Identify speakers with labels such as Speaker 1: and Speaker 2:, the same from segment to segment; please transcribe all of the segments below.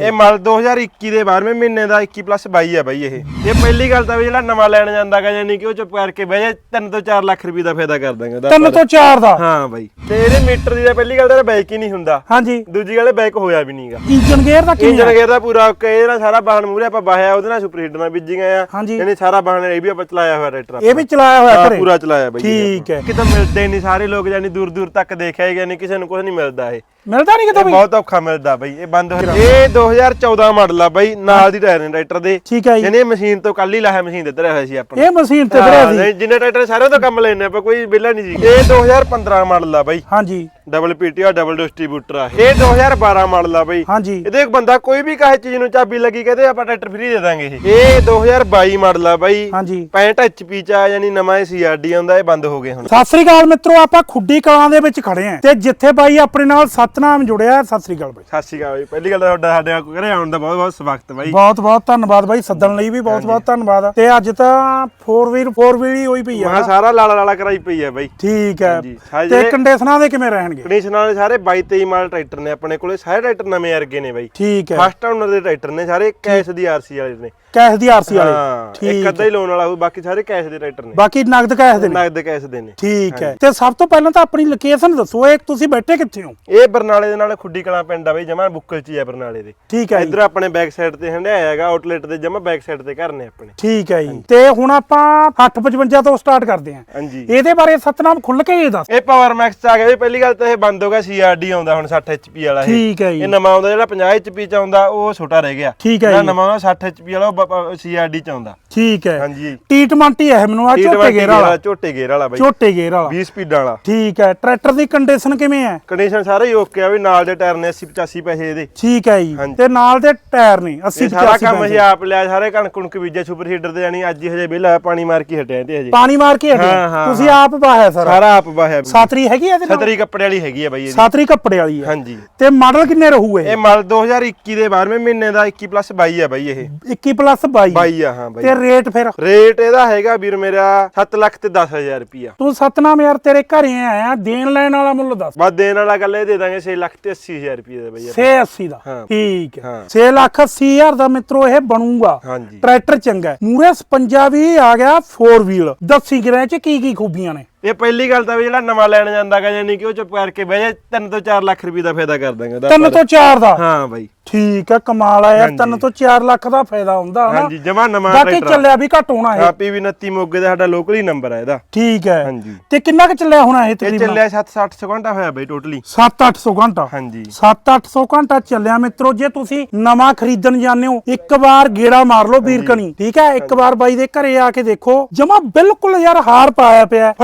Speaker 1: ਇਹ ਮਲ 2021 ਦੇ 12ਵੇਂ ਮਹੀਨੇ ਦਾ 21 ਪਲੱਸ 22 ਆ ਬਾਈ ਇਹ। ਇਹ ਪਹਿਲੀ ਗੱਲ ਤਾਂ ਵੀ ਜਿਹੜਾ ਨਵਾਂ ਲੈਣ ਜਾਂਦਾਗਾ ਯਾਨੀ ਕਿ ਉਹ ਚੁੱਪ ਕਰਕੇ ਬਹਿ ਜਾ 3 ਤੋਂ 4 ਲੱਖ ਰੁਪਏ ਦਾ ਫਾਇਦਾ ਕਰ ਦਾਂਗੇ
Speaker 2: ਤਿੰਨ ਤੋਂ ਚਾਰ ਦਾ?
Speaker 1: ਹਾਂ ਬਾਈ। ਤੇ ਇਹਦੇ ਮੀਟਰ ਦੀ ਤਾਂ ਪਹਿਲੀ ਗੱਲ ਤਾਂ ਬਾਈਕ ਹੀ ਨਹੀਂ ਹੁੰਦਾ।
Speaker 2: ਹਾਂਜੀ।
Speaker 1: ਦੂਜੀ ਗੱਲ ਬੈਕ ਹੋਇਆ ਵੀ ਨਹੀਂਗਾ।
Speaker 2: ਇੰਜਨ ਗੇਅਰ ਦਾ ਕਿਵੇਂ
Speaker 1: ਇੰਜਨ? ਗੇਅਰ ਦਾ ਪੂਰਾ ਓਕੇ ਇਹਦੇ ਨਾਲ ਸਾਰਾ ਬਾਹਨ ਮੂਰੇ ਆਪਾਂ ਬਾਹਿਆ ਉਹਦੇ ਨਾਲ ਸੁਪਰ ਹੀਟਰ ਨਾਲ ਬੀਜੀਆਂ ਆ। ਯਾਨੀ ਸਾਰਾ ਬਾਹਨ ਇਹ ਵੀ ਆਪਾਂ ਚਲਾਇਆ ਹੋਇਆ ਟਰੈਕਟਰ
Speaker 2: ਇਹ ਵੀ ਚਲਾਇਆ ਹੋਇਆ ਘਰੇ?
Speaker 1: ਪੂਰਾ ਚਲਾਇਆ ਬਾਈ
Speaker 2: ਠੀਕ ਹੈ।
Speaker 1: ਕਿਤੇ ਮਿਲਦੇ ਨਹੀਂ ਸਾਰੇ ਲੋਕ ਯਾਨੀ ਦੂਰ ਦੂਰ ਤੱਕ ਦੇਖਿਆ ਹੀ ਯਾਨੀ ਕਿਸੇ ਨੂੰ ਕੁਝ ਨਹੀਂ ਮਿਲਦਾ ਇਹ।
Speaker 2: ਮਿਲਦਾ ਨਹੀਂ ਕਿਤੇ
Speaker 1: ਇਹ
Speaker 2: ਬਈ?
Speaker 1: ਬਹੁਤ ਔਖਾ ਮਿਲਦਾ ਬਾਈ ਇਹ ਬੰਦ ਹੋ ਇਹ 2014 ਮਾਡਲ ਆ ਬਾਈ ਨਾਲ ਦੀ ਟਾਇਰ ਨੇ ਟਰੈਕਟਰ ਦੇ।
Speaker 2: ਠੀਕ ਹੈ ਜੀ।
Speaker 1: ਇਹ ਮਸ਼ੀਨ ਤੋਂ ਕੱਲ ਹੀ ਲਾਇਆ ਮਸ਼ੀਨ ਧਰਿਆ ਹੋਇਆ ਸੀ ਆਪਾਂ
Speaker 2: ਇਹ ਮਸ਼ੀਨ ਤੇ
Speaker 1: ਹਾਂ,
Speaker 2: ਸੀ।
Speaker 1: ਨਹੀਂ, ਜਿੰਨੇ ਟਰੈਕਟਰ ਸਾਰੇ ਤੋਂ ਕੰਮ ਲੈਣੇ ਆਪਾਂ ਕੋਈ ਬਿੱਲਾ ਨਹੀਂ ਜੀ ਇਹ 2015 ਮਾਡਲ ਆ ਬਾਈ।
Speaker 2: ਹਾਂਜੀ।
Speaker 1: ਡਬਲ ਪੀਟੀਆਰ ਡਬਲ ਡਿਸਟ੍ਰੀਬਿਊਟਰ ਆ ਇਹ। 2012 ਮਾਡਲ ਆ ਬਾਈ।
Speaker 2: ਹਾਂਜੀ।
Speaker 1: ਇਹਦੇ ਇੱਕ ਬੰਦਾ ਕੋਈ ਵੀ ਕਾਹੇ ਚੀਜ਼ ਨੂੰ ਚਾਬੀ ਲੱਗੀ ਕਹਿੰਦੇ ਆਪਾਂ ਟਰੈਕਟਰ ਫ੍ਰੀ ਦੇ ਦਾਂਗੇ ਇਹ। ਇਹ 2022 ਮਾਡਲ ਆ ਬਾਈ।
Speaker 2: ਹਾਂਜੀ।
Speaker 1: 65 HP ਚ ਆ ਯਾਨੀ ਨਵਾਂ ਸੀਆਰਡੀ ਆਉਂਦਾ ਇਹ ਬੰਦ ਹੋ ਗਏ ਹੁਣ।
Speaker 2: ਸਤਿ ਸ੍ਰੀ ਅਕਾਲ ਮਿੱਤਰੋ ਆਪਾਂ ਖੁੱਡੀ ਕਲਾਂ ਦੇ ਵਿੱਚ ਖੜੇ ਆਂ। ਤੇ ਜਿੱਥੇ ਬਾਈ ਆਪਣੇ ਨਾਲ ਸਤਨਾਮ ਜੁੜਿਆ ਸਤਿ ਸ੍ਰੀ ਅਕਾਲ ਬਾਈ।
Speaker 1: ਸਤਿ ਸ਼੍ਰੀ ਅਕਾਲ ਬਾਈ। ਪਹਿਲੀ ਗੱਲ ਤਾਂ ਤੁਹਾਡਾ ਸਾਡੇ ਘਰੇ ਆਉਣ ਦਾ ਬਹੁਤ ਬਹੁਤ ਸਵਾਗਤ ਬਾਈ।
Speaker 2: ਬਹੁਤ ਬਹੁਤ ਧੰਨਵਾਦ ਬਾਈ ਸੱਦਣ ਲਈ ਵੀ ਬਹੁਤ ਬਹੁਤ ਧੰਨਵਾਦ। ਤੇ ਅੱਜ ਤਾਂ 4 ਵੀਲ 4 ਵੀਲ ਹੀ ਹੋਈ ਪਈ ਆ।
Speaker 1: ਮਾ ਸਾਰਾ ਲਾਲਾ ਲਾਲਾ ਕਰਾਈ ਪਈ ਹੈ ਬਾਈ।
Speaker 2: ਠੀਕ ਹੈ।
Speaker 1: ਹਾਂਜੀ, ਸਾਰੇ
Speaker 2: ਤੇ
Speaker 1: ਜਿਹੜੇ-
Speaker 2: ਕੰਡੀਸ਼ਨਾਂ ਦੇ ਕਿਵੇਂ ਰਹਿਣਗੇ?
Speaker 1: ਕੰਡੀਸ਼ਨ ਵਾਲੇ ਸਾਰੇ 22 23 ਮਾਡਲ ਟਰੈਕਟਰ ਨੇ ਆਪਣੇ ਕੋਲੇ। ਸਾਰੇ ਟਰੈਕਟਰ ਨਵੇਂ ਵਰਗੇ ਨੇ ਬਾਈ।
Speaker 2: ਠੀਕ ਹੈ।
Speaker 1: ਫਸਟ ਓਨਰ ਦੇ ਟਰੈਕਟਰ ਨੇ ਸਾਰੇ ਕੈਸ਼ ਦੀ ਆਰਸੀ ਵਾਲੇ ਨੇ।
Speaker 2: ਕੈਸ਼ ਦੀ ਆਰਸੀ ਵਾਲੇ।
Speaker 1: ਹਾਂ ਇੱਕ
Speaker 2: ਠੀਕ
Speaker 1: ਅੱਧਾ ਹੀ। ਲੋਨ ਵਾਲਾ ਹੋਊ ਬਾਕੀ ਸਾਰੇ ਕੈਸ਼ ਦੇ ਟਰੈਕਟਰ ਨੇ।
Speaker 2: ਬਾਕੀ ਨਗਦ ਕੈਸ਼ ਦੇ ਨੇ।
Speaker 1: ਨਗਦ ਕੈਸ਼ ਦੇ ਨੇ।
Speaker 2: ਠੀਕ ਹੈ। ਤੇ ਸਭ ਤੋਂ ਪਹਿਲਾਂ ਤਾਂ ਆਪਣੀ ਲੋਕੇਸ਼ਨ ਦੱਸੋ। ਇਹ ਤੁਸੀਂ ਬੈਠੇ ਕਿੱਥੇ ਹੋ?
Speaker 1: ਇਹ ਬਰਨਾਲੇ ਦੇ ਨਾਲ ਖੁੱਡੀ ਕਲਾਂ ਪਿੰਡ ਆ ਬਾਈ ਜਮਾ ਬੁੱਕਲ ਚ ਹੀ ਆ ਬਰਨਾਲੇ ਦੇ।
Speaker 2: ਠੀਕ ਹੈ ਜੀ।
Speaker 1: ਇੱਧਰ ਆਪਣੇ ਬੈਕ ਸਾਈਡ ਤੇ ਹੰਡਿਆਇਆ ਹੈਗਾ ਆਊਟਲੈਟ ਦੇ ਜਮਾ ਬੈਕ ਸਾਈਡ ਤੇ ਘਰ ਨੇ ਆਪਣੇ।
Speaker 2: ਠੀਕ ਹੈ ਜੀ। ਤੇ ਹੁਣ ਆਪਾਂ 855 ਤੋਂ ਸਟਾਰਟ ਕਰਦੇ ਹਾਂ।
Speaker 1: ਹਾਂਜੀ।
Speaker 2: ਇਹਦੇ ਬਾਰੇ ਸਤਨਾਮ ਖੁੱਲ ਕੇ ਇਹ ਦੱਸ।
Speaker 1: ਇਹ ਪਾਵਰ ਮੈਕਸ ਚ ਆ ਗਿਆ ਵੀ ਪਹਿਲੀ ਗੱਲ ਤਾਂ ਇਹ ਬੰਦ ਹੋ ਗਿਆ ਸੀਆਰਡੀ ਆਉਂਦਾ ਹੁਣ 60 HP ਵਾਲਾ ਇਹ।
Speaker 2: ਠੀਕ ਹੈ ਜੀ।
Speaker 1: ਇਹ ਨਵਾਂ ਆਉਂਦਾ ਜਿਹੜਾ 50 HP ਚ ਆਉਂਦਾ ਉਹ ਛੋਟਾ ਰਹਿ ਗਿਆ।
Speaker 2: ਠੀਕ ਹੈ
Speaker 1: ਜਿਹੜਾ
Speaker 2: ਜੀ।
Speaker 1: ਨਵਾਂ ਆਉਂਦਾ 60 HP ਵਾਲਾ ਉਹ ਸੀਆਰਡੀ ਚ ਆਉਂਦਾ।
Speaker 2: ਠੀਕ ਹੈ।
Speaker 1: ਹਾਂਜੀ।
Speaker 2: ਟੀਟਮੰਟੀ ਹੈ ਮੈਨੂੰ ਆ ਝੋਟੇ ਗੇਰ ਵਾਲਾ।
Speaker 1: ਝੋਟੇ ਗੇਰ ਵਾਲਾ ਬਾਈ।
Speaker 2: ਝੋਟੇ ਗੇਰ ਵਾਲਾ।
Speaker 1: 20 ਸਪੀਡਾਂ ਵਾਲਾ।
Speaker 2: ਠੀਕ ਹੈ ਟਰੈਕਟਰ ਦੀ ਕੰਡੀਸ਼ਨ ਕਿਵੇਂ ਹੈ?
Speaker 1: ਕੰਡੀਸ਼ਨ ਸਾਰੇ ਹੀ ਓਕੇ ਆ ਵੀ ਨਾਲ ਦੇ ਟਾਇਰ ਨੇ 80 85 ਪੈਸੇ ਇਹਦੇ।
Speaker 2: ਠੀਕ ਹੈ ਜੀ। ਤੇ ਨਾਲ ਦੇ ਟਾਇਰ ਨੇ 80
Speaker 1: ਇਹ ਸਾਰਾ
Speaker 2: 85
Speaker 1: ਕੰਮ ਅਸੀਂ ਆਪ ਲਿਆ ਸਾਰੇ ਕਣਕ ਕੁਣਕ ਬੀਜਿਆ ਸੁਪਰ ਹੀਟਰ ਤੇ ਜਾਨੀ ਅੱਜ ਹੀ ਹਜੇ ਬਿੱਲ ਆਇਆ ਪਾਣੀ ਮਾਰ ਕੇ ਹਟਿਆ ਤੇ ਹਜੇ।
Speaker 2: ਪਾਣੀ ਮਾਰ ਕੇ ਹਟੇ?
Speaker 1: ਹਾਂ, ਹਾਂ,
Speaker 2: ਤੁਸੀਂ ਆਪ ਬਾਹਿਆ ਸਰ?
Speaker 1: ਸਾਰਾ ਆਪ ਵਾਹਿਆ
Speaker 2: ਸਾਤਰੀ ਹੈਗੀ ਇਹਦੇ ਨਾਲ?
Speaker 1: ਛਤਰੀ ਕੱਪੜੇ ਵਾਲੀ ਹੈਗੀ ਆ ਬਾਈ ਇਹਦੀ।
Speaker 2: ਸਾਤਰੀ ਕੱਪੜੇ ਵਾਲੀ ਹੈ।
Speaker 1: ਹਾਂਜੀ।
Speaker 2: ਤੇ ਮਾਡਲ ਕਿੰਨੇ ਰਹੂ ਇਹ?
Speaker 1: ਇਹ ਮਲ 2021 ਦੇ 12ਵੇਂ ਮਹੀਨੇ ਦਾ 21 ਪਲੱਸ 22 ਆ ਬਾਈ ਇਹ।
Speaker 2: 21 ਪਲੱਸ 22
Speaker 1: 22 ਆ ਹਾਂ ਬਾਈ।
Speaker 2: ਰੇਟ ਫਿਰ?
Speaker 1: ਰੇਟ ਇਹਦਾ ਹੈਗਾ ਵੀਰ ਮੇਰਾ 7 ਲੱਖ ਤੇ 10000 ਰੁਪਿਆ
Speaker 2: ਤੂੰ ਸਤਨਾਮ ਯਾਰ ਤੇਰੇ ਘਰੇ ਆਇਆ ਦੇਣ ਲੈਣ ਵਾਲਾ ਮੁੱਲ ਦੱਸ।
Speaker 1: ਬਸ ਦੇਣ ਵਾਲਾ ਗੱਲ ਇਹ ਦੇ ਦਾਂਗੇ 6 ਲੱਖ ਤੇ 80000 ਰੁਪਏ ਦਾ ਬਾਈ ਇਹ।
Speaker 2: 680 ਦਾ। ਠੀਕ ਹੈ।
Speaker 1: ਹਾਂ।
Speaker 2: 6 ਲੱਖ 80 ਹਜ਼ਾਰ ਦਾ ਮਿੱਤਰੋ ਇਹ ਬਣੂਗਾ। ਟਰੈਕਟਰ ਚੰਗਾ। ਮੂਰੇ 56 ਵੀ ਆ ਗਿਆ 4 ਵੀਲ ਦੱਸੀ ਕਿਰੇ ਚ ਕੀ ਕੀ ਖੂਬੀਆਂ ਨੇ।
Speaker 1: ਇਹ ਪਹਿਲੀ ਗੱਲ ਤਾਂ ਵੀ ਜਿਹੜਾ ਨਵਾਂ ਲੈਣ ਜਾਂਦਾਗਾ ਯਾਨੀ ਕਿ ਉਹ ਚੁੱਪ ਕਰਕੇ ਬਹਿ ਜਾ 3 ਤੋਂ 4 ਲੱਖ ਰੁਪਏ ਦਾ ਫਾਇਦਾ ਕਰ ਦਾਂਗੇ
Speaker 2: ਤਿੰਨ। ਤੋਂ 4 ਦਾ?
Speaker 1: ਹਾਂ ਬਾਈ।
Speaker 2: ਠੀਕ ਹੈ ਕਮਾਲ ਆ ਯਾਰ। ਤਿੰਨ ਤੋਂ 4 ਲੱਖ ਦਾ ਫਾਇਦਾ ਹੁੰਦਾ ਹਨਾ?
Speaker 1: ਹਾਂਜੀ ਜਮਾ ਨਵਾਂ
Speaker 2: ਬਾਕੀ ਚੱਲਿਆ ਵੀ ਘੱਟ ਹੋਣਾ ਇਹ।
Speaker 1: ਹਾਂ ਪੀਵੀ 29 ਮੋਗੇ ਦਾ ਸਾਡਾ ਲੋਕਲ ਹੀ ਨੰਬਰ ਹੈ ਇਹਦਾ।
Speaker 2: ਠੀਕ ਹੈ।
Speaker 1: ਹਾਂਜੀ।
Speaker 2: ਤੇ ਕਿੰਨਾ ਕੁ ਚੱਲਿਆ ਹੋਣਾ ਇਹ
Speaker 1: ਇਹ
Speaker 2: ਤਕਰੀਬਨ
Speaker 1: ਚੱਲਿਆ 760 ਘੰਟਾ ਹੋਇਆ ਬਾਈ ਟੋਟਲੀ
Speaker 2: 7-800 ਘੰਟਾ?
Speaker 1: ਹਾਂਜੀ।
Speaker 2: 7-800 ਘੰਟਾ ਚੱਲਿਆ ਮਿੱਤਰੋ ਜੇ ਤੁਸੀਂ ਨਵਾਂ ਖਰੀਦਣ ਜਾਂਦੇ ਹੋ ਇੱਕ ਵਾਰ ਗੇੜਾ ਮਾਰ ਲਓ ਵੀਰਕਣੀ ਠੀਕ ਹੈ ਇੱਕ ਵਾਰ ਬਾਈ ਦੇ ਘਰੇ ਆ ਕੇ ਦੇਖੋ। ਜਮਾ ਬਿਲਕੁਲ ਯਾਰ ਹਾਰ ਪਾਇਆ ਪਿਆ ਹੈ।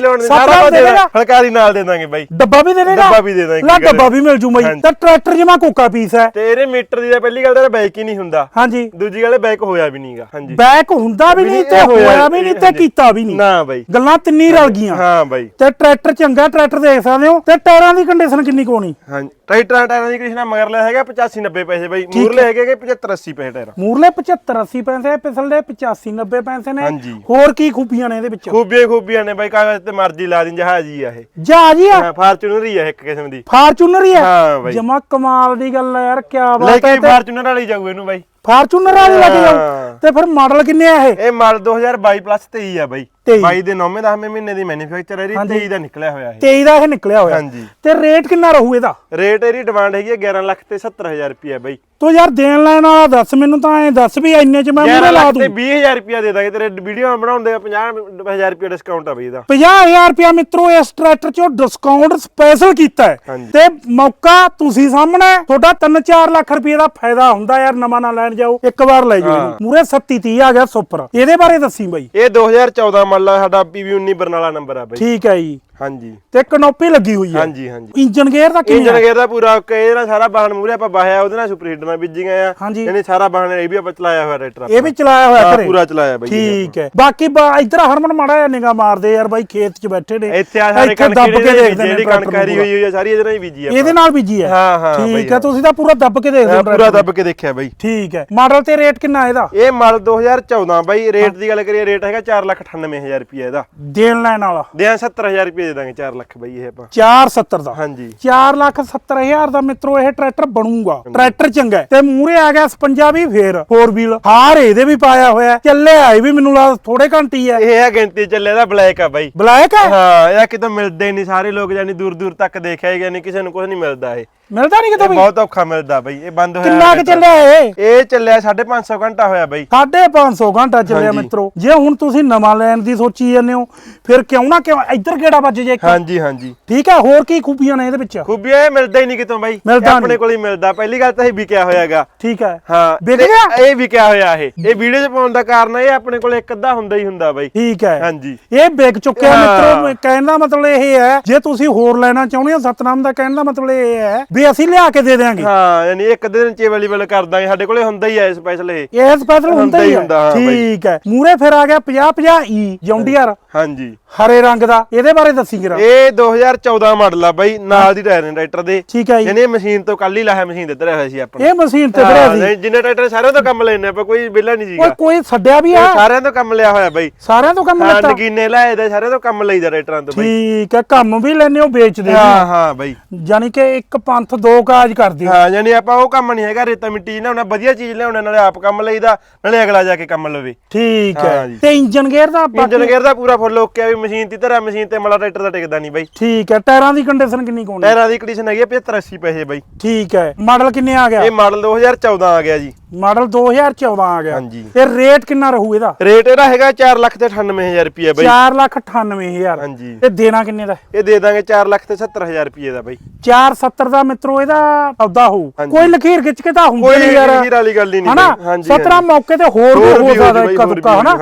Speaker 1: ਲੋੜ ਨਹੀਂ ਸਾਰਾ ਕੁਝ
Speaker 2: ਦੇ
Speaker 1: ਦੇ
Speaker 2: ਦੇਗਾ
Speaker 1: ਫਲਕਾਰੀ ਨਾਲ ਦੇ ਦਾਂਗੇ ਬਾਈ।
Speaker 2: ਡੱਬਾ ਵੀ ਦੇ ਦੇਗਾ
Speaker 1: ਡੱਬਾ ਵੀ ਦੇ ਦਾਂਗੇ,
Speaker 2: ਲੈ
Speaker 1: ਕੀ ਗੱਲ
Speaker 2: ਡੱਬਾ ਵੀ ਮਿਲ ਜੂ ਬਾਈ।
Speaker 1: ਹਾਂਜੀ।
Speaker 2: ਤਾਂ ਟਰੈਕਟਰ ਜਮਾ ਕੋਕਾ ਪੀਸ ਹੈ।
Speaker 1: ਤੇ ਇਹਦੇ ਮੀਟਰ ਦੀ ਤਾਂ ਪਹਿਲੀ ਗੱਲ ਤਾਂ ਬਾਈਕ ਹੀ ਨਹੀਂ ਹੁੰਦਾ।
Speaker 2: ਹਾਂਜੀ।
Speaker 1: ਦੂਜੀ ਗੱਲ ਬੈਕ ਹੋਇਆ ਵੀ ਨਹੀਂਗਾ। ਹਾਂਜੀ।
Speaker 2: ਬੈਕ ਹੁੰਦਾ ਵੀ ਨਹੀਂ ਤੇ ਹੋਇਆ ਵੀ ਨਹੀਂ ਤੇ ਕੀਤਾ ਵੀ ਨਹੀਂ।
Speaker 1: ਨਾ ਬਾਈ।
Speaker 2: ਗੱਲਾਂ ਤਿੰਨੀ ਰਲ ਗਈਆਂ।
Speaker 1: ਹਾਂ ਬਾਈ।
Speaker 2: ਤੇ ਟਰੈਕਟਰ ਚੰਗਾ ਟਰੈਕਟਰ ਦੇਖ ਸਕਦੇ ਹੋ। ਤੇ ਟਾਇਰਾਂ ਦੀ ਕੰਡੀਸ਼ਨ ਕਿੰਨੀ ਕੋਣੀ
Speaker 1: ਹਾਂਜੀ। ਟਰੈਕਟਰਾਂ ਟਾਇਰਾਂ ਦੀ ਮਗਰ ਲਿਆ ਹੈਗਾ 85 90 ਪੈਸੇ ਬਾਈ। ਮੂਰਲੇ ਹੈਗੇ ਕਿ 75 80 ਪੈਸੇ ਟਾਇਰ?
Speaker 2: ਮੂਰਲੇ 75 80 ਪੈਸੇ ਪਿਛਲੇ 85 90 ਪੈਸੇ ਨੇ। ਹੋਰ ਕੀ ਖੂਬੀਆਂ ਨੇ ਇਹਦੇ ਵਿੱਚ?
Speaker 1: ਖੂਬੀਆਂ ਖੂਬੀਆਂ ਨੇ ਬਾਈ। ਕਾਗਜ਼ ਤੇ ਮਰਜ਼ੀ ਲਾ ਦਿੰ ਜਹਾਜ਼ ਹੀ ਆ ਇਹ।
Speaker 2: ਜਹਾਜ਼ ਹੀ ਆ?
Speaker 1: ਹਾਂ ਫਾਰਚੂਨਰ ਹੀ ਆ ਇੱਕ ਕਿਸਮ ਦੀ।
Speaker 2: ਫਾਰਚੂਨਰ ਹੀ ਆ?
Speaker 1: ਹਾਂ ਬਾਈ।
Speaker 2: ਜਮਾ ਕਮਾਲ ਦੀ ਗੱਲ ਆ ਯਾਰ ਕੀ
Speaker 1: ਲੈ
Speaker 2: ਬਾਤ ਹੈ
Speaker 1: ਕੇ ਫਾਰਚੂਨਰ ਵਾਲੀ ਜਾਊ ਇਹਨੂੰ ਬਾਈ।
Speaker 2: ਫਾਰਚੂਨਰ ਵਾਲੀ ਲੱਗ
Speaker 1: ਹਾਂ।
Speaker 2: ਤੇ ਫਿਰ ਮਾਡਲ ਕਿੰਨੇ ਆ ਇਹ?
Speaker 1: ਇਹ ਮਾਡਲ 2022 ਪਲੱਸ 23 ਆ ਬਾਈ।
Speaker 2: 23
Speaker 1: 22 ਦੇ 9ਵੇਂ 10ਵੇਂ ਮਹੀਨੇ ਦੀ ਮੈਨੂਫੈਕਚਰ ਹੈ
Speaker 2: ਹਾਂਜੀ।
Speaker 1: 23 ਦਾ ਨਿਕਲਿਆ ਹੋਇਆ ਇਹ।
Speaker 2: 23 ਦਾ ਇਹ ਨਿਕਲਿਆ ਹੋਇਆ।
Speaker 1: ਹਾਂਜੀ।
Speaker 2: ਤੇ ਰੇਟ ਕਿੰਨਾ ਰਹੂ ਇਹਦਾ?
Speaker 1: ਰੇਟ ਇਹਦੀ ਡਿਮਾਂਡ ਹੈਗੀ ਹੈ 11 ਲੱਖ ਤੇ 70000 ਰੁਪਏ ਬਾਈ।
Speaker 2: ਤੋ ਯਾਰ ਦੇਣ ਲੈਣ ਵਾਲਾ ਦੱਸ ਮੈਨੂੰ ਤਾਂ ਐ ਦੱਸ ਵੀ ਇੰਨੇ ਚ ਮੈਂ
Speaker 1: 11
Speaker 2: ਮੂਰੇ ਲਾ ਦੂੰ।
Speaker 1: ਤੇ 20000 ਰੁਪਏ ਦੇ ਦਾਂਗੇ ਤੇਰੇ ਵੀਡੀਓ ਬਣਾਉਂਦੇ ਆ 50000 ਰੁਪਏ ਡਿਸਕਾਊਂਟ ਆ ਬਈ ਇਹਦਾ।
Speaker 2: 50000 ਰੁਪਇਆ ਮਿੱਤਰੋ ਇਸ ਟਰੈਕਟਰ ਚੋਂ ਡਿਸਕਾਊਂਟ ਸਪੈਸ਼ਲ ਕੀਤਾ ਹੈ। ਤੇ ਮੌਕਾ ਤੁਸੀਂ ਸਾਹਮਣੇ। ਤੁਹਾਡਾ 3-4 ਲੱਖ ਰੁਪਏ ਦਾ ਫਾਇਦਾ ਹੁੰਦਾ ਯਾਰ ਨਵਾਂ ਨਾ ਲੈਣ ਜਾਓ। ਇੱਕ ਵਾਰ ਲੈ ਜਾਓ। ਮੂਰੇ 37 30 ਆ ਗਿਆ ਸੁਪਰ। ਇਹਦੇ ਬਾਰੇ ਦੱਸੀ ਬਾਈ।
Speaker 1: ਇਹ 2014 ਮਾਡਲ ਆ ਸਾਡਾ PV19 ਬਰਨਾਲਾ ਨੰਬਰ ਆ ਬਾਈ।
Speaker 2: ਠੀਕ ਹੈ ਜੀ।
Speaker 1: ਹਾਂਜੀ।
Speaker 2: ਤੇ ਕਨੋਪੀ ਲੱਗੀ ਹੋਈ ਹੈ।
Speaker 1: ਹਾਂਜੀ ਹਾਂਜੀ।
Speaker 2: ਇੰਜਨ ਗੇਅਰ ਦਾ ਕਿਵੇਂ
Speaker 1: ਇੰਜਨ? ਗੇਅਰ ਦਾ ਪੂਰਾ ਓਕੇ ਇਹਦੇ ਨਾਲ ਸਾਰਾ ਬਾਹਨ ਮੂਰੇ ਆਪਾਂ ਬਾਹਿਆ ਉਹਦੇ ਨਾਲ ਸੁਪਰ ਹੀਟਰ ਨਾਲ ਬੀਜੀਆਂ ਆ।
Speaker 2: ਹਾਂਜੀ।
Speaker 1: ਯਾਨੀ ਸਾਰਾ ਬਾਹਨ ਇਹ ਵੀ ਆਪਾਂ ਚਲਾਇਆ ਹੋਇਆ ਟਰੈਕਟਰ
Speaker 2: ਇਹ ਵੀ ਚਲਾਇਆ ਹੋਇਆ
Speaker 1: ਹਾਂ,
Speaker 2: ਘਰੇ?
Speaker 1: ਪੂਰਾ ਚਲਾਇਆ ਬਾਈ ਜੀ
Speaker 2: ਠੀਕ ਹੈ। ਬਾਕੀ ਬਾ- ਇੱਧਰ ਹਰਮਨ ਮਾੜਾ ਜਿਹਾ ਨਿਗਾ ਮਾਰਦੇ ਯਾਰ ਬਾਈ ਖੇਤ 'ਚ ਬੈਠੇ ਨੇ।
Speaker 1: ਇੱਥੇ ਆ ਸਾਰੇ ਕਣਕ
Speaker 2: ਦੱਬ ਕੇ ਦੇਖਦੇ ਨੇ
Speaker 1: ਜਿਹੜੀ
Speaker 2: ਟਰੈਕਟਰ
Speaker 1: ਕਣਕ
Speaker 2: ਨੂੰ
Speaker 1: ਹਰੀ ਹੋਈ ਹੋਈ ਆ ਸਾਰੀ ਇਹਦੇ ਨਾਲ ਹੀ ਬੀਜੀ ਆ
Speaker 2: ਇਹਦੇ ਨਾਲ ਬੀਜੀ ਹੈ
Speaker 1: ਹਾਂ, ਹਾਂ,
Speaker 2: ਠੀਕ ਹੈ
Speaker 1: ਹਾਂ।
Speaker 2: ਤੁਸੀਂ ਤਾਂ ਪੂਰਾ ਦੱਬ ਕੇ ਦੇਖਦੇ ਹੋ
Speaker 1: ਪੂਰਾ
Speaker 2: ਟਰੈਕਟਰ
Speaker 1: ਦੱਬ ਕੇ ਦੇਖਿਆ ਬਾਈ।
Speaker 2: ਠੀਕ ਹੈ। ਮਾਡਲ ਤੇ ਰੇਟ ਕਿੰਨਾ ਇਹਦਾ?
Speaker 1: ਇਹ ਮਾਡਲ 2014 ਬਾਈ ਰੇਟ ਦੀ ਗੱਲ ਕਰੀਏ ਰੇਟ ਹੈਗਾ 498000 ਰੁਪਏ ਇਹਦਾ।
Speaker 2: ਦੇਣ ਲੈਣ ਵਾਲਾ।
Speaker 1: ਦਿਆਂ 70000 ਰੁਪਏ ਦੇ ਦਾਂਗੇ 4 ਲੱਖ ਬਾਈ ਇਹ ਆਪਾਂ।
Speaker 2: 470 ਦਾ।
Speaker 1: ਹਾਂਜੀ।
Speaker 2: 4 ਲੱਖ 70 ਹਜ਼ਾਰ ਦਾ ਮਿੱਤਰੋ ਇਹ ਟਰੈਕਟਰ ਬਣੂਗਾ। ਟਰੈਕਟਰ ਚੰਗਾ ਹੈ। ਤੇ ਮੂਰੇ ਆ ਗਿਆ 56 ਵੀ ਫੇਰ 4 ਵੀਲ ਹਾਰ ਇਹਦੇ ਵੀ ਪਾਇਆ ਹੋਇਆ ਹੈ। ਚੱਲਿਆ ਇਹ ਵੀ ਮੈਨੂੰ ਲੱਗਦਾ ਥੋੜੇ ਘੰਟੀ ਹੈ
Speaker 1: ਇਹ ਆ ਗਿਣਤੀ ਚੱਲੇ ਦਾ ਬਲੈਕ ਆ ਬਾਈ।
Speaker 2: ਬਲੈਕ ਹੈ?
Speaker 1: ਹਾਂ ਇਹ ਕਿਤੋਂ ਮਿਲਦੇ ਨਹੀਂ ਸਾਰੇ ਲੋਕ ਜਾਨੀ ਦੂਰ ਦੂਰ ਤੱਕ ਦੇਖਿਆ ਹੀ ਨਹੀਂ ਕਿਸੇ ਨੂੰ ਕੁਝ ਨਹੀਂ ਮਿਲਦਾ ਇਹ।
Speaker 2: ਮਿਲਦਾ ਨਹੀਂ ਕਿਤੇ
Speaker 1: ਇਹ
Speaker 2: ਬਈ?
Speaker 1: ਬਹੁਤ ਔਖਾ ਮਿਲਦਾ ਬਾਈ ਇਹ ਬੰਦ ਹੋਇਆ
Speaker 2: ਕਿੰਨਾ ਕਿ ਚੱਲਿਆ ਇਹ?
Speaker 1: ਇਹ ਚੱਲਿਆ 550 ਘੰਟਾ ਹੋਇਆ ਬਾਈ।
Speaker 2: 550 ਘੰਟਾ ਚੱਲਿਆ
Speaker 1: ਹਾਂਜੀ।
Speaker 2: ਮਿੱਤਰੋ। ਜੇ ਹੁਣ ਤੁਸੀਂ ਨਵਾਂ ਲੈਣ ਦੀ ਸੋਚੀ ਜਾਂਦੇ ਹੋ ਫਿਰ ਕਿਉਂ ਨਾ ਕਿਉਂ ਇੱਧਰ ਕਿਹੜਾ ਵੱਜ ਜੇ ਇੱਕ?
Speaker 1: ਹਾਂਜੀ ਹਾਂਜੀ।
Speaker 2: ਠੀਕ ਹੈ ਹੋਰ ਕੀ ਖੂਬੀਆਂ ਨੇ ਇਹਦੇ ਵਿੱਚ?
Speaker 1: ਖੂਬੀ ਇਹ ਮਿਲਦਾ ਹੀ ਨਹੀਂ ਕਿਤੋਂ ਬਾਈ।
Speaker 2: ਮਿਲਦਾ
Speaker 1: ਆਪਣੇ
Speaker 2: ਨਹੀਂ।
Speaker 1: ਕੋਲ ਹੀ ਮਿਲਦਾ। ਪਹਿਲੀ ਗੱਲ ਤਾਂ ਇਹ ਵਿਕਿਆ ਹੋਇਆਗਾ।
Speaker 2: ਠੀਕ ਹੈ।
Speaker 1: ਹਾਂ
Speaker 2: ਵਿਕ
Speaker 1: ਤੇ
Speaker 2: ਗਿਆ?
Speaker 1: ਇਹ ਵਿਕਿਆ ਹੋਇਆ ਇਹ। ਇਹ ਵੀਡੀਓ 'ਚ ਪਾਉਣ ਦਾ ਕਾਰਨ ਇਹ ਆਪਣੇ ਕੋਲ ਇੱਕ ਅੱਧਾ ਹੁੰਦਾ ਹੀ ਹੁੰਦਾ ਬਾਈ।
Speaker 2: ਠੀਕ ਹੈ।
Speaker 1: ਹਾਂਜੀ।
Speaker 2: ਇਹ ਵਿਕ ਚੁੱਕਿਆ
Speaker 1: ਹਾਂ।
Speaker 2: ਮਿੱਤਰੋ। ਕਹਿਣ ਦਾ ਮਤਲਬ ਇਹ ਹੈ ਜੇ ਤੁਸੀਂ ਹੋਰ ਲੈਣਾ ਚਾਹੁੰਦੇ ਹੋ ਸਤਨਾਮ ਦਾ ਕਹਿਣ ਦਾ ਮਤਲਬ ਇਹ ਹੈ ਵੀ ਅਸੀਂ ਲਿਆ ਕੇ ਦੇ ਦੇਾਂਗੇ
Speaker 1: ਹਾਂ ਯਾਨੀ ਇੱਕ ਦਿਨ ਚ ਅਵੇਲੇਬਲ ਕਰ ਦਾਂਗੇ ਸਾਡੇ ਕੋਲੇ ਹੁੰਦਾ ਹੀ ਹੈ ਸਪੈਸ਼ਲ ਇਹ।
Speaker 2: ਇਹ ਸਪੈਸ਼ਲ ਹੁੰਦਾ ਹੀ
Speaker 1: ਹੁੰਦਾ।
Speaker 2: ਠੀਕ ਹੈ। ਮੂਰੇ ਫਿਰ ਆ ਗਿਆ 50 50 ਈ ਜੌਂਡੀਅਰ
Speaker 1: ਹਾਂਜੀ।
Speaker 2: ਹਰੇ ਰੰਗ ਦਾ। ਇਹਦੇ ਬਾਰੇ ਦੱਸੀ ਜਰਾ।
Speaker 1: ਇਹ 2014 ਮਾਡਲ ਆ ਬਾਈ ਨਾਲ ਦੀ ਟਾਇਰ ਨੇ ਟਰੈਕਟਰ ਦੇ।
Speaker 2: ਠੀਕ ਹੈ ਜੀ।
Speaker 1: ਯਾਨੀ ਇਹ ਮਸ਼ੀਨ ਤੋਂ ਕੱਲ ਹੀ ਲਾਇਆ ਮਸ਼ੀਨ ਦੇ ਧਰਿਆ ਹੋਇਆ ਸੀ ਆਪਾਂ
Speaker 2: ਇਹ ਮਸ਼ੀਨ ਤੇ ਫਿਰਿਆ ਸੀ
Speaker 1: ਜਿੰਨੇ ਟਰੈਕਟਰ ਸਾਰਿਆਂ ਤੋਂ ਕੰਮ ਲੈਣੇ ਆਪਾਂ ਕੋਈ ਵਿਹਲਾ ਨਹੀਂ ਸੀਗਾ।
Speaker 2: ਕੋਈ ਛੱਡਿਆ ਵੀ ਆ?
Speaker 1: ਸਾਰਿਆਂ ਤੋਂ ਕੰਮ ਲਿਆ ਹੋਇਆ ਬਾਈ।
Speaker 2: ਸਾਰਿਆਂ ਤੋਂ ਕੰਮ ਲੈਤਾ?
Speaker 1: ਨਗੀਨੇ ਲਾਏ ਦੇ ਸਾਰਿਆਂ ਤੋਂ ਕੰਮ ਲਈਦਾ ਟਰੈਕਟਰਾਂ ਤੋਂ ਬਾਈ।
Speaker 2: ਠੀਕ ਹੈ ਕੰਮ ਵੀ ਲੈਨੇ ਹੋ ਵੇਚਦੇ
Speaker 1: ਹਾਂ ਹਾਂ। ਬਾਈ।
Speaker 2: ਯਾਨੀ ਕਿ ਇੱਕ ਪੰਥ ਦੋ ਕਾਜ ਕਰਦੇ ਹੋ।
Speaker 1: ਯਾਨੀ ਆਪਾਂ ਉਹ ਕੰਮ ਨਹੀਂ ਹੈਗਾ ਰੇਤਾ ਮਿੱਟੀ ਲਿਆਉਣਾ ਵਧੀਆ ਚੀਜ਼ ਲਿਆਉਣਾ ਨਾਲੇ ਆਪ ਕੰਮ ਲਈਦਾ ਨਾਲੇ ਅਗਲਾ ਜਾ ਕੇ ਕੰਮ ਲਵੇ।
Speaker 2: ਠੀਕ
Speaker 1: ਹਾਂ।
Speaker 2: ਤੇ ਇੰਜਨ ਗੇਅਰ ਦਾ
Speaker 1: ਇੰਜਨ ਗੇਅਰ ਦਾ ਪੂਰਾ ਫੁੱਲ ਓਕੇ ਆ ਵੀ ਮਸ਼ੀਨ ਦੀ ਤਰ੍ਹਾਂ ਮਸ਼ੀਨ ਤੇ ਮਲਾ ਟਰੈਕਟਰ ਦਾ ਟਿਕਦਾ ਨਹੀਂ ਬਾਈ।
Speaker 2: ਠੀਕ ਹੈ। ਟਾਇਰਾਂ ਦੀ ਕੰਡੀਸ਼ਨ ਕਿੰਨੀ ਕੋਣੀ
Speaker 1: ਟਾਇਰਾਂ ਦੀ ਕੰਡੀਸ਼ਨ ਹੈਗੀ ਆ 75 80 ਪੈਸੇ ਬਾਈ।
Speaker 2: ਠੀਕ ਹੈ। ਮਾਡਲ ਕਿੰਨੇ ਆ ਗਿਆ?
Speaker 1: ਇਹ ਮਾਡਲ 2014 ਆ ਗਿਆ ਜੀ।
Speaker 2: ਮਾਡਲ 2014 ਆ ਗਿਆ।
Speaker 1: ਹਾਂਜੀ।
Speaker 2: ਤੇ ਰੇਟ ਕਿੰਨਾ ਰਹੂ ਇਹਦਾ?
Speaker 1: ਰੇਟ ਇਹਦਾ ਹੈਗਾ 4 ਲੱਖ ਤੇ 98000 ਰੁਪਏ ਬਾਈ।
Speaker 2: 498000
Speaker 1: ਹਾਂਜੀ।
Speaker 2: ਤੇ ਦੇਣਾ ਕਿੰਨੇ ਦਾ?
Speaker 1: ਇਹ ਦੇ ਦਾਂਗੇ 4 ਲੱਖ ਤੇ 70000 ਰੁਪਏ ਦਾ ਬਾਈ।
Speaker 2: 470 ਦਾ ਮਿੱਤਰੋ ਇਹਦਾ ਸੌਦਾ ਹੋਊ। ਕੋਈ ਲਖੀਰ ਖਿੱਚ ਕੇ ਤਾਂ ਹੁੰਦੀ ਨਹੀਂ ਯਾਰ।
Speaker 1: ਹੀਰ ਵਾਲੀ ਗੱਲ ਹੀ ਨਹੀਂ
Speaker 2: ਹਨਾ?
Speaker 1: ਬਾਈ। ਹਾਂਜੀ
Speaker 2: 17
Speaker 1: ਹਾਂਜੀ।
Speaker 2: ਮੌਕੇ ਤੇ ਹੋਰ ਵੀ ਹੋ ਸਕਦਾ ਇੱਕ ਦੁੱਕਾ ਹਨਾ।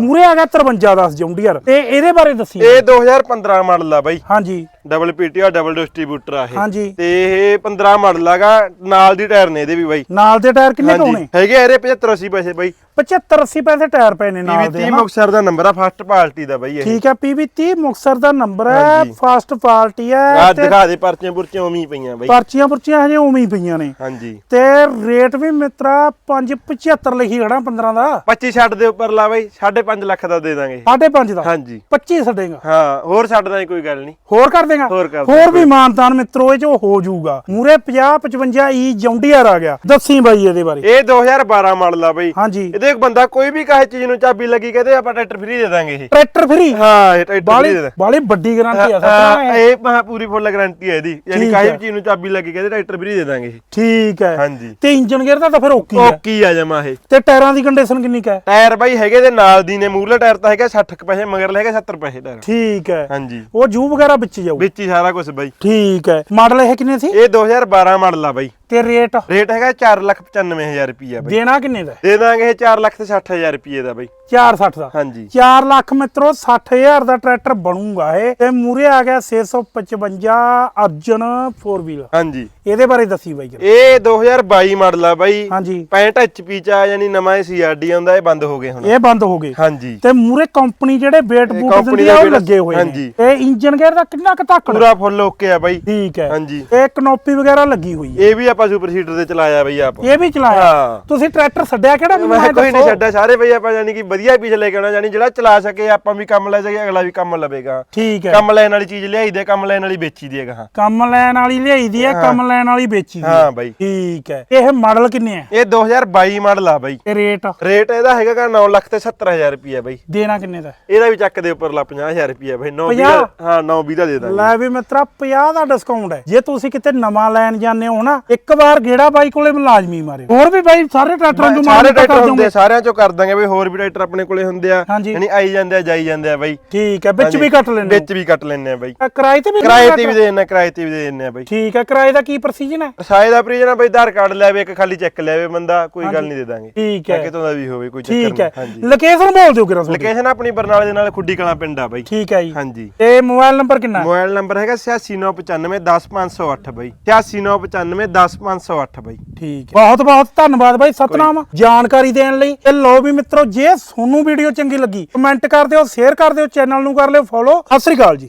Speaker 2: ਮੂਰੇ ਆ ਗਿਆ 53 10 ਜੌਂਡੀਅਰ ਤੇ ਇਹਦੇ ਬਾਰੇ ਦੱਸੀ
Speaker 1: ਇਹ 2015 ਮਾਡਲ ਆ ਬਾਈ।
Speaker 2: ਹਾਂਜੀ।
Speaker 1: ਡਬਲ ਪੀਟੀਆਰ ਡਬਲ ਡਿਸਟ੍ਰੀਬਿਊਟਰ ਆ ਇਹ। ਤੇ ਇਹ 15 ਮਾਡਲ ਆਗਾ ਨਾਲ ਦੀ ਟਾਇਰ ਨੇ ਇਹਦੇ ਵੀ ਬਾਈ।
Speaker 2: ਨਾਲ ਦੇ ਟਾਇਰ ਕਿੰਨੇ ਪਾਉਣੇ
Speaker 1: ਹੈਗੇ ਆ ਇਹਦੇ 75 80 ਪੈਸੇ ਬਾਈ।
Speaker 2: 75 80 ਪੈਸੇ ਟਾਇਰ ਪਏ ਨੇ ਨਾਲ
Speaker 1: ਪੀਵੀ
Speaker 2: ਦੇ
Speaker 1: 30
Speaker 2: ਹਨਾ?
Speaker 1: ਮੁਕਸਰ ਦਾ ਨੰਬਰ ਆ ਫਸਟ ਪਾਰਟੀ ਦਾ ਬਾਈ ਇਹ।
Speaker 2: ਠੀਕ ਹੈ ਪੀਵੀ 30 ਮੁਕਸਰ ਦਾ ਨੰਬਰ ਹੈ
Speaker 1: ਹਾਂਜੀ।
Speaker 2: ਫਾਸਟ ਪਾਰਟੀ
Speaker 1: ਆ
Speaker 2: ਹੈ ਤੇ
Speaker 1: ਦਿਖਾ ਦੇ ਪਰਚੀਆਂ ਪੁਰਚੀਆਂ ਉਵੇਂ ਹੀ ਪਈਆਂ ਬਾਈ।
Speaker 2: ਪਰਚੀਆਂ ਪੁਰਚੀਆਂ ਹਜੇ ਉਵੇਂ ਹੀ ਪਈਆਂ ਨੇ।
Speaker 1: ਹਾਂਜੀ।
Speaker 2: ਤੇ ਰੇਟ ਵੀ ਮਿੱਤਰਾ 575 ਲਿਖੀ ਖੜਾ 15 ਦਾ।
Speaker 1: 25 ਛੱਡ ਦੇ ਉੱਪਰ ਲਾ ਬਾਈ 5.5 ਲੱਖ ਦਾ ਦੇ ਦਾਂਗੇ।
Speaker 2: 5.5 ਦਾ?
Speaker 1: ਹਾਂਜੀ।
Speaker 2: 25 ਛੱਡੇਗਾ?
Speaker 1: ਹਾਂ ਹੋਰ ਛੱਡਦਾ ਕੋਈ ਗੱਲ ਨਹੀਂ।
Speaker 2: ਹੋਰ ਕਰ ਦੇਗਾ?
Speaker 1: ਹੋਰ ਕਰ
Speaker 2: ਹੋਰ ਵੀ ਮਾਨਤਾਨ ਮਿੱਤਰੋ ਇਹ ਚ ਹੋ ਜਾਊਗਾ। ਮੂਰੇ 50 55 ਈ ਜੌਂਡੀਅਰ ਆ ਗਿਆ। ਦੱਸੀ ਬਾਈ ਇਹਦੇ ਬਾਰੇ।
Speaker 1: ਇਹ 2012 ਮਾਡਲ ਆ ਬਾਈ।
Speaker 2: ਹਾਂਜੀ।
Speaker 1: ਇਹਦੇ ਇੱਕ ਬੰਦਾ ਕੋਈ ਵੀ ਕਾਹੇ ਚੀਜ਼ ਨੂੰ ਚਾਬੀ ਲੱਗੀ ਕਹਿੰਦੇ ਆਪਾਂ ਟਰੈਕਟਰ ਫ੍ਰੀ ਦੇ ਦਾਂਗੇ ਇਹ।
Speaker 2: ਟਰੈਕਟਰ ਫਰੀ
Speaker 1: ਹਾਂ ਇਹ ਟਰੈਕਟਰ
Speaker 2: ਬਾਲੀ
Speaker 1: ਫ੍ਰੀ ਦੇ ਦਾਂਗੇ।
Speaker 2: ਬਾਲੀ ਵੱਡੀ ਗਾਰੰਟੀ ਆ
Speaker 1: ਹਾਂ,
Speaker 2: ਸੱਚਾ
Speaker 1: ਇਹ? ਮਹਾ ਪੂਰੀ ਫੁੱਲ ਗਾਰੰਟੀ ਹੈ ਇਹਦੀ। ਯਾਨੀ
Speaker 2: ਠੀਕ
Speaker 1: ਕਾਹੇ
Speaker 2: ਹੈ।
Speaker 1: ਵੀ ਚੀਜ਼ ਨੂੰ ਚਾਬੀ ਲੱਗੀ ਕਹਿੰਦੇ ਟਰੈਕਟਰ ਫ੍ਰੀ ਦੇ ਦਾਂਗੇ ਇਹ।
Speaker 2: ਠੀਕ ਹੈ।
Speaker 1: ਹਾਂਜੀ।
Speaker 2: ਤੇ ਇੰਜਨ ਗੇਅਰ ਦਾ ਤਾਂ ਫਿਰ ਓਕੀ ਹੈ।
Speaker 1: ਓਕੀ ਆ ਜਮਾ ਇਹ।
Speaker 2: ਤੇ ਟਾਇਰਾਂ ਦੀ ਕੰਡੀਸ਼ਨ ਕਿੰਨੀ ਕੁ ਹੈ?
Speaker 1: ਟਾਇਰ ਬਾਈ ਹੈਗੇ ਦੇ ਨਾਲ ਦੀ ਨੇ ਮੂਰਲੇ ਟਾਇਰ ਤਾਂ ਹੈਗਾ 60 ਕੁ ਪੈਸੇ ਮਗਰ ਹੈਗਾ 70 ਪੈਸੇ ਟਾਇਰ।
Speaker 2: ਠੀਕ ਹੈ।
Speaker 1: ਹਾਂਜੀ।
Speaker 2: ਉਹ ਜੂ ਵਗੈਰਾ ਵਿੱਚ ਜਾਊ?
Speaker 1: ਵਿੱਚ ਹੀ ਸਾਰਾ ਕੁਝ ਬਾਈ।
Speaker 2: ਠੀਕ ਹੈ। ਮਾਡਲ ਇਹ ਕਿੰਨੇ ਸੀ?
Speaker 1: ਇਹ 2012 ਮਾਡਲ ਆ ਬਾਈ।
Speaker 2: ਤੇ ਰੇਟ?
Speaker 1: ਰੇਟ ਹੈਗਾ 495000 ਰੁਪਿਆ ਬਾਈ।
Speaker 2: ਦੇਣਾ ਕਿੰਨੇ ਦਾ?
Speaker 1: ਦੇ ਦਾਂਗੇ ਇਹ 4 ਲੱਖ ਤੇ 60000 ਰੁਪਏ ਦਾ ਬਾਈ।
Speaker 2: 460 ਦਾ?
Speaker 1: ਹਾਂਜੀ।
Speaker 2: 4 ਲੱਖ ਮਿੱਤਰੋ 60000 ਦਾ ਟਰੈਕਟਰ ਬਣੂਗਾ ਇਹ। ਤੇ ਮੂਰੇ ਆ ਗਿਆ 655 ਅਰਜਨ 4 ਵੀਲ
Speaker 1: ਹਾਂਜੀ।
Speaker 2: ਇਹਦੇ ਬਾਰੇ ਦੱਸੀ ਬਾਈ ਜਰਾ।
Speaker 1: ਇਹ 2022 ਮਾਡਲ ਆ ਬਾਈ।
Speaker 2: ਹਾਂਜੀ।
Speaker 1: 65 HP ਚ ਆ ਯਾਨੀ ਨਵਾਂ ਇਹ ਸੀਆਰਡੀ ਆਉਂਦਾ ਇਹ ਬੰਦ ਹੋ ਗਏ ਹੁਣ।
Speaker 2: ਇਹ ਬੰਦ ਹੋ ਗਏ।
Speaker 1: ਹਾਂਜੀ।
Speaker 2: ਤੇ ਮੂਰੇ ਕੰਪਨੀ ਜਿਹੜੇ ਵੇਟ
Speaker 1: ਇਹ
Speaker 2: ਬੂਟ ਦਿੰਦੀ ਆ ਉਹ ਲੱਗੇ ਹੋਏ ਨੇ। ਤੇ ਇੰਜਨ ਗੇਅਰ ਦਾ ਕਿੰਨਾ ਕੁ ਧੱਕੜ
Speaker 1: ਪੂਰਾ ਫੁੱਲ ਓਕੇ ਆ ਬਾਈ।
Speaker 2: ਠੀਕ ਹੈ।
Speaker 1: ਹਾਂਜੀ।
Speaker 2: ਇਹ ਕਨੋਪੀ ਵਗੈਰਾ ਲੱਗੀ ਹੋਈ ਹੈ।
Speaker 1: ਇਹ ਵੀ ਆਪਾਂ ਸੁਪਰ ਸੀਟਰ ਤੇ ਚਲਾਇਆ ਬਈ ਆਪ।
Speaker 2: ਇਹ ਵੀ ਚਲਾਇਆ? ਤੁਸੀਂ ਟਰੈਕਟਰ ਛੱਡਿਆ ਕਿਹੜਾ
Speaker 1: ਮੈਂ ਕੋਈ ਨਹੀਂ। ਛੱਡਿਆ। ਸਾਰੇ ਬਈ ਆਪਾਂ ਯਾਨੀ ਕਿ ਵਧੀਆ ਪੀਸ ਲੈ ਕੇ ਆਉਣਾ ਯਾਨੀ ਜਿਹੜਾ ਚਲਾ ਸਕੇ ਆਪਾਂ ਵੀ ਕੰਮ ਲੈ ਸਕੇ ਅਗਲਾ ਵੀ ਕੰਮ ਲਵੇਗਾ।
Speaker 2: ਠੀਕ ਹੈ।
Speaker 1: ਕੰਮ ਲੈਣ ਵਾਲੀ ਚੀਜ਼ ਲਿਆਈ ਦੇ ਕੰਮ ਲੈਣ ਵਾਲੀ ਵੇਚੀ ਦੀ ਹੈਗਾ
Speaker 2: ਕੰਮ ਲੈਣ ਵਾਲੀ ਲਿਆਈ ਦੀ ਹੈ ਕੰਮ ਲੈਣ ਵਾਲੀ ਵੇਚੀ ਹੈ।
Speaker 1: ਬਾਈ।
Speaker 2: ਠੀਕ ਹੈ। ਇਹ ਮਾਡਲ ਕਿੰਨੇ ਹੈ
Speaker 1: ਇਹ 2022 ਮਾਡਲ ਆ ਬਾਈ।
Speaker 2: ਤੇ ਰੇਟ?
Speaker 1: ਰੇਟ ਇਹਦਾ ਹੈਗਾ 9 ਲੱਖ ਤੇ 70000 ਰੁਪਏ ਬਾਈ।
Speaker 2: ਦੇਣਾ ਕਿੰਨੇ ਦਾ?
Speaker 1: ਇਹਦਾ ਵੀ ਚੱਕ ਦੇ ਉੱਪਰ ਲਾ 50000 ਰੁਪਏ ਬਾਈ। 9
Speaker 2: ਪੰਜਾਹ?
Speaker 1: ਹਾਂ 9 20 ਦਾ ਦੇ ਦਾਂਗੇ।
Speaker 2: ਲੈ ਵੀ ਮਿੱਤਰਾ 50 ਦਾ ਡਿਸਕਾਊਂਟ ਹੈ। ਜੇ ਤੁਸੀਂ ਕਿਤੇ ਨਵਾਂ ਲੈਣ ਜਾਂਦੇ ਹੋ ਨਾ ਇੱਕ ਵਾਰ ਗੇੜਾ ਬਾਈ ਕੋਲੇ ਲਾਜ਼ਮੀ ਮਾਰਿਓ। ਹੋਰ ਵੀ ਬਾਈ ਸਾਰੇ ਟਰੈਕਟਰਾਂ ਨੂੰ
Speaker 1: ਸਾਰੇ
Speaker 2: ਮਾਰ
Speaker 1: ਟਰੈਕਟਰ ਹੁੰਦੇ ਆ, ਸਾਰਿਆਂ ਚੋਂ ਕਰ ਦਾਂਗੇ ਬਈ ਹੋਰ ਵੀ ਟਰੈਕਟਰ ਆਪਣੇ ਕੋਲੇ ਹੁੰਦੇ ਆ। ਯਾਨੀ ਆਈ ਜਾਂਦੇ ਆ ਜਾਈ ਜਾਂਦੇ ਆ ਬਾਈ।
Speaker 2: ਠੀਕ ਹੈ ਵਿੱਚ ਵੀ ਕੱਟ ਲੈਣੇ
Speaker 1: ਵਿੱਚ ਵੀ ਕੱਟ ਲੈਣੇ ਆ ਬਾਈ।
Speaker 2: ਕਿਰਾਏ ਤੇ ਵੀ
Speaker 1: ਕਿਰਾਏ ਤੇ ਵੀ ਦੇ ਦਿੰਦੇ ਆ ਕਿਰਾਏ ਤੇ ਵੀ ਦੇ ਦਿੰਦੇ ਆ ਬਾਈ।
Speaker 2: ਠੀਕ ਹੈ ਕਿਰਾਏ ਦਾ ਕੀ ਪ੍ਰੋਸੀਜਰ ਹੈ?
Speaker 1: ਸਾਏ ਦਾ ਪ੍ਰੀਜਨ ਆ ਬਈ ਆਧਾਰ ਕਾਰਡ ਲੈਵੇ ਇੱਕ ਖਾਲੀ ਚੈੱਕ ਲੈਵੇ ਬੰਦਾ ਕੋਈ ਗੱਲ ਨਹੀਂ ਦੇ ਦਾਂਗੇ।
Speaker 2: ਠੀਕ ਹੈ।
Speaker 1: ਕਿਤੋਂ ਦਾ ਵੀ ਹੋਵੇ ਕੋਈ ਚੱਕਰ
Speaker 2: ਠੀਕ ਹੈ। ਲੋਕੇਸ਼ਨ ਬੋਲ ਦਿਓ ਕਿਰਾ ਤੁਹਾਡੀ?
Speaker 1: ਲੋਕੇਸ਼ਨ ਆਪਣੀ ਬਰਨਾਲੇ ਦੇ ਨਾਲ ਖੁੱਡੀ ਕਲਾਂ ਪਿੰਡ ਆ ਬਾਈ।
Speaker 2: ਠੀਕ ਹੈ ਜੀ।
Speaker 1: ਹਾਂਜੀ।
Speaker 2: ਤੇ ਮੋਬਾਈਲ ਨੰਬਰ ਕਿੰਨਾ?
Speaker 1: ਮੋਬਾਈਲ ਨੰਬਰ ਹੈਗਾ 8695 10508 ਬਾਈ। 8695 10508 ਬਾਈ।
Speaker 2: ਠੀਕ ਹੈ। ਬਹੁਤ ਬਹੁਤ ਧੰਨਵਾਦ ਬਾਈ ਸਤਨਾਮ। ਜਾਣਕਾਰੀ ਦੇਣ ਲਈ। ਤੇ ਲੋ ਵੀ ਮਿੱਤਰੋ ਜੇ ਤੁਹਾਨੂੰ ਵੀਡੀਓ ਚੰਗੀ ਲੱਗੀ ਕਮੈਂਟ ਕਰ ਦਿਓ ਸ਼ੇਅਰ ਕਰ ਦਿਓ ਚੈਨਲ ਨੂੰ ਕਰ ਲਿਓ ਫੋਲੋ ਸਤਿ ਸ੍ਰੀ ਅਕਾਲ ਜੀ।